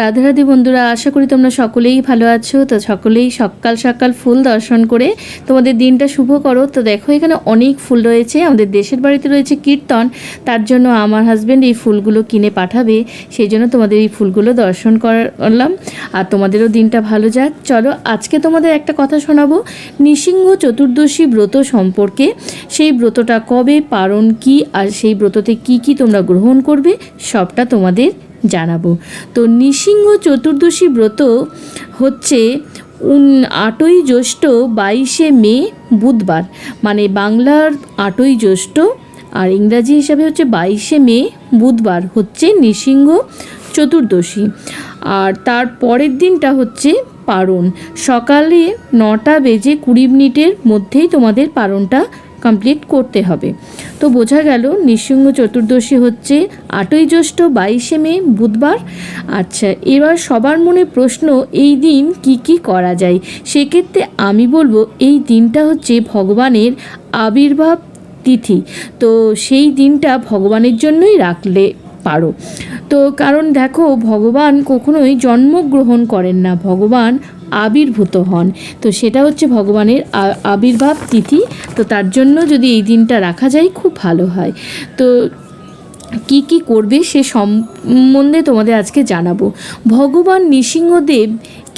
রাধে রাধে বন্ধুরা, আশা করি তোমরা সকলেই ভালো আছো। তো সকলেই সকাল সকাল ফুল দর্শন করে তোমাদের দিনটা শুভ করো। তো দেখো, এখানে অনেক ফুল রয়েছে। আমাদের দেশের বাড়িতে রয়েছে কীর্তন। তার জন্য আমার হাজব্যান্ড এই ফুলগুলো কিনে পাঠাবে। সেই জন্য তোমাদের এই ফুলগুলো দর্শন করলাম। আর তোমাদেরও দিনটা ভালো যাক। চলো, আজকে তোমাদের একটা কথা শোনাবো। নৃসিংহ চতুর্দশী ব্রত সম্পর্কে। সেই ব্রতটা কবে পারণ কি, আর সেই ব্রততে কি কি তোমরা গ্রহণ করবে, সবটা তোমাদের জানাব। তো নৃসিংহ চতুর্দশী ব্রত হচ্ছে আটই জ্যৈষ্ঠ বাইশে মে বুধবার। মানে বাংলার আটই জ্যৈষ্ঠ আর ইংরাজি হিসাবে হচ্ছে বাইশে মে বুধবার হচ্ছে নৃসিংহ চতুর্দশী। আর তার পরের দিনটা হচ্ছে পারণ। সকালে নটা বেজে কুড়ি মিনিটের মধ্যেই তোমাদের পারণটা কমপ্লিট করতে হবে। তো বোঝা গেল নৃসিংহ চতুর্দশী হচ্ছে আটই জ্যৈষ্ঠ বাইশে মে, বুধবার। আচ্ছা এবার সবার মনে প্রশ্ন, এই দিন কি কি করা যায়? সেক্ষেত্রে আমি বলব, এই দিনটা হচ্ছে ভগবানের আবির্ভাব তিথি। তো সেই দিনটা ভগবানের জন্যই রাখলে পারো। তো কারণ দেখো, ভগবান কখনোই জন্মগ্রহণ করেন না। ভগবান আবির্ভূত হন। তো সেটা হচ্ছে ভগবানের আবির্ভাব তিথি। তো তার জন্য যদি এই দিনটা রাখা যায়, খুব ভালো হয়। তো কি কি করবে সে সম্বন্ধে তোমাদের আজকে জানাব। ভগবান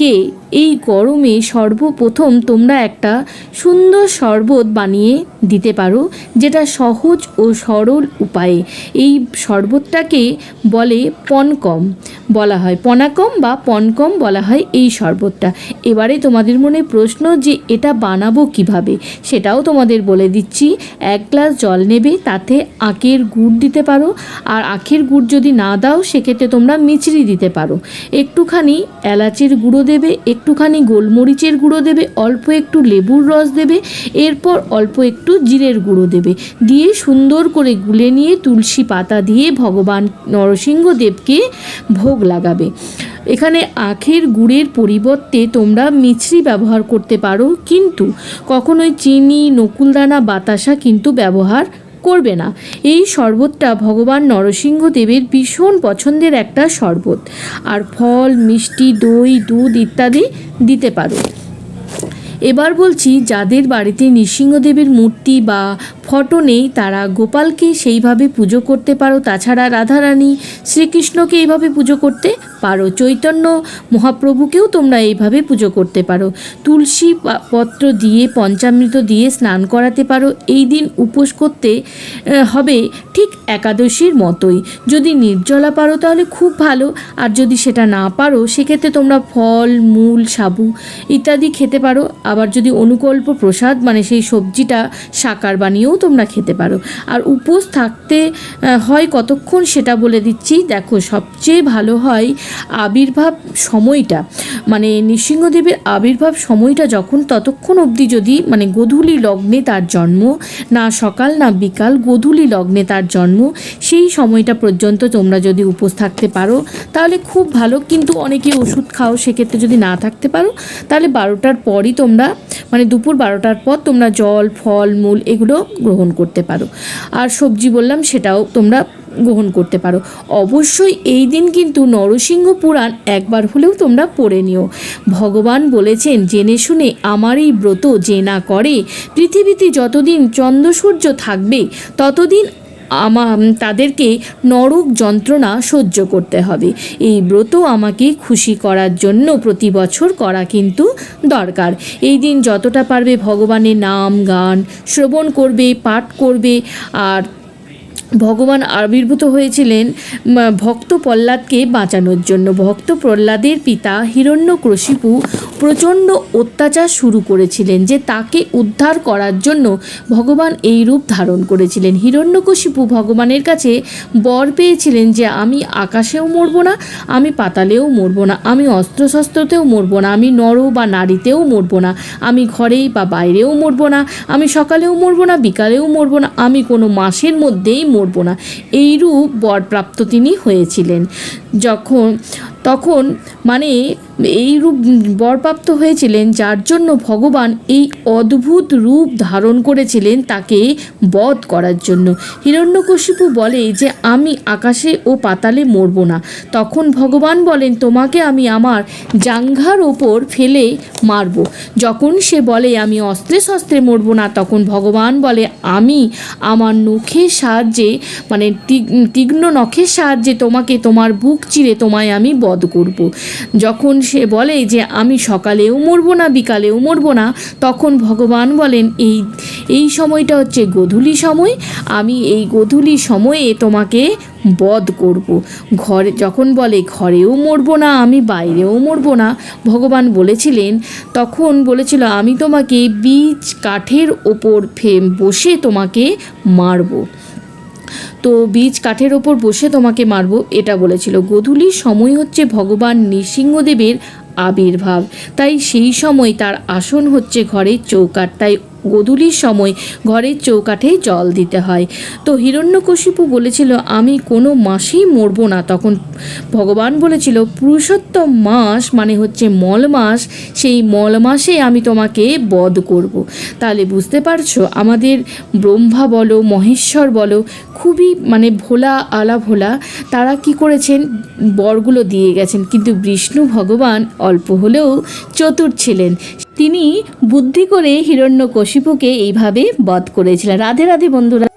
নৃসিংহদেবকে এই গরমে সর্বপ্রথম তোমরা একটা সুন্দর শরবত বানিয়ে দিতে পারো, যেটা সহজ ও সরল উপায়ে। এই শরবতটাকে বলে পনকম বলা হয়। পনাকম বা পনকম বলা হয় এই শরবতটা। এবারে তোমাদের মনে প্রশ্ন যে এটা বানাবো কীভাবে? সেটাও তোমাদের বলে দিচ্ছি। এক গ্লাস জল নেবে, তাতে আখের গুড় দিতে পারো। আর আখের গুড় যদি না দাও, সেক্ষেত্রে তোমরা মিচড়ি দিতে পারো। একটুখানি এলাচের গুঁড়ো দেবে, একটুখানি গোলমরিচের গুঁড়ো দেবে, অল্প একটু লেবুর রস দেবে, এরপর অল্প একটু জিরের গুঁড়ো দেবে। দিয়ে সুন্দর করে গুলে নিয়ে তুলসী পাতা দিয়ে ভগবান নরসিংহদেবকে ভোগ লাগাবে। এখানে আখের গুড়ের পরিবর্তে তোমরা মিছরি ব্যবহার করতে পারো, কিন্তু কখনোই চিনি, নকুলদানা, বাতাসা কিন্তু ব্যবহার করবে না। এই শরবতটা ভগবান নরসিংহদেবের ভীষণ পছন্দের একটা শরবত। আর ফল, মিষ্টি, দই, দুধ ইত্যাদি দিতে পারো। এবার বলছি, যাদের বাড়িতে নৃসিংহদেবের মূর্তি বা ফটো নেই, তারা গোপালকে সেইভাবে পুজো করতে পারো। তাছাড়া রাধারানী শ্রীকৃষ্ণকে এইভাবে পুজো করতে পারো। চৈতন্য মহাপ্রভুকেও তোমরা এইভাবে পুজো করতে পারো। তুলসী পত্র দিয়ে, পঞ্চামৃত দিয়ে স্নান করাতে পারো। এই দিন উপোস করতে হবে ঠিক একাদশীর মতোই। যদি নির্জলা পারো তাহলে খুব ভালো। আর যদি সেটা না পারো, সেক্ষেত্রে তোমরা ফল, মূল, সাবু ইত্যাদি খেতে পারো। আবার যদি অনুকল্প প্রসাদ মানে সেই সবজিটা সাকার বানিয়েও তোমরা খেতে পারো। আর উপোস থাকতে হয় কতক্ষণ সেটা বলে দিচ্ছি। দেখো, সবচেয়ে ভালো হয় আবির্ভাব সময়টা। মানে নৃসিংহদেবের আবির্ভাব সময়টা যখন, ততক্ষণ অবধি যদি মানে গোধূলি লগ্নে তার জন্ম, না সকাল, না বিকাল, গোধূলি লগ্নে তার জন্ম, সেই সময়টা পর্যন্ত তোমরা যদি উপোস থাকতে পারো, তাহলে খুব ভালো। কিন্তু অনেকে ওষুধ খাও, সেক্ষেত্রে যদি না থাকতে পারো, তাহলে বারোটার পরই তোমরা মানে দুপুর বারোটার পর তোমরা জল, ফল, মূল এগুলো গ্রহণ করতে পারো। আর সবজি বললাম সেটাও তোমরা গ্রহণ করতে পারো। অবশ্যই এই দিন কিন্তু নরসিংহ পুরাণ একবার হলেও তোমরা পড়ে নিও। ভগবান বলেছেন, জেনে শুনে আমার এই ব্রত যে না করে, পৃথিবীতে যতদিন চন্দ্রসূর্য থাকবে, ততদিন আমা তাদেরকে নরক যন্ত্রণা সহ্য করতে হবে। এই ব্রত আমাকে খুশি করার জন্য প্রতি বছর করা কিন্তু দরকার। এই দিন যতটা পারবে ভগবানের নাম, গান, শ্রবণ করবে, পাঠ করবে, আর ভগবান আবির্ভূত হয়েছিলেন ভক্ত প্রহ্লাদকে বাঁচানোর জন্য। ভক্ত প্রহ্লাদের পিতা হিরণ্যকশিপু প্রচণ্ড অত্যাচার শুরু করেছিলেন যে তাকে উদ্ধার করার জন্য ভগবান এই রূপ ধারণ করেছিলেন। হিরণ্যকশিপু ভগবানের কাছে বর পেয়েছিলেন যে, আমি আকাশেও মরব না, আমি পাতালেও মরব না, আমি অস্ত্রশস্ত্রতেও মরব না, আমি নর বা নারীতেও মরব না, আমি ঘরেই বা বাইরেও মরব না, আমি সকালেও মরব না, বিকালেও মরব না, আমি কোনো মাসের মধ্যেই মরব না। এইরূপ বরপ্রাপ্ত তিনি হয়েছিলেন। যখন তখন মানে এই রূপ বরপ্রাপ্ত হয়েছিলেন, যার জন্য ভগবান এই অদ্ভুত রূপ ধারণ করেছিলেন তাকে বধ করার জন্য। হিরণ্যকশিপু বলে যে, আমি আকাশে ও পাতালে মরব না। তখন ভগবান বলেন, তোমাকে আমি আমার জাঙ্ঘার ওপর ফেলে মারব। যখন সে বলে, আমি অস্ত্রে শস্ত্রে মরব না, তখন ভগবান বলে, আমি আমার নখের সাহায্যে মানে তীক- তীক্ষ্ণ নখের সাহায্যে তোমাকে তোমার বুক চিরে তোমায় আমি বধ করব। যখন সে বলে যে, আমি সকালেও মরব না, বিকালেও মরব না। তখন ভগবান বলেন, এই এই সময়টা হচ্ছে গোধূলি সময়। আমি এই গোধূলি সময়ে তোমাকে বধ করব। ঘরে, যখন বলে, ঘরেও মরব না, আমি বাইরেও মরব না। ভগবান বলেছিলেন, তখন বলেছিল, আমি তোমাকে বীজ কাঠের ওপর ফে, বসে তোমাকে মারবো। তো বীজ কাঠের ওপর বসে তোমাকে মারবো, এটা বলেছিল। গোধূলির সময় হচ্ছে ভগবান নৃসিংহদেবের আবির্ভাব। তাই সেই সময় তার আসন হচ্ছে ঘরের চৌকাট তাই গোধূলির সময় ঘরের চৌকাঠে জল দিতে হয়। তো হিরণ্যকশিপু বলেছিল, আমি কোনো মাসেই মরবো না। তখন ভগবান বলেছিল, পুরুষোত্তম মাস মানে হচ্ছে মল মাস সেই মল মাসে আমি তোমাকে বধ করব। তাহলে বুঝতে পারছ, আমাদের ব্রহ্মা বলো, মহেশ্বর বলো, খুবই মানে ভোলা আলা ভোলা তারা কি করেছেন? বরগুলো দিয়ে গেছেন। কিন্তু বিষ্ণু ভগবান অল্প হলেও চতুর ছিলেন। তিনি বুদ্ধি করে হিরণ্যকশিপুকে এইভাবে বধ করেছিলেন। রাধে রাধে বন্ধুরা।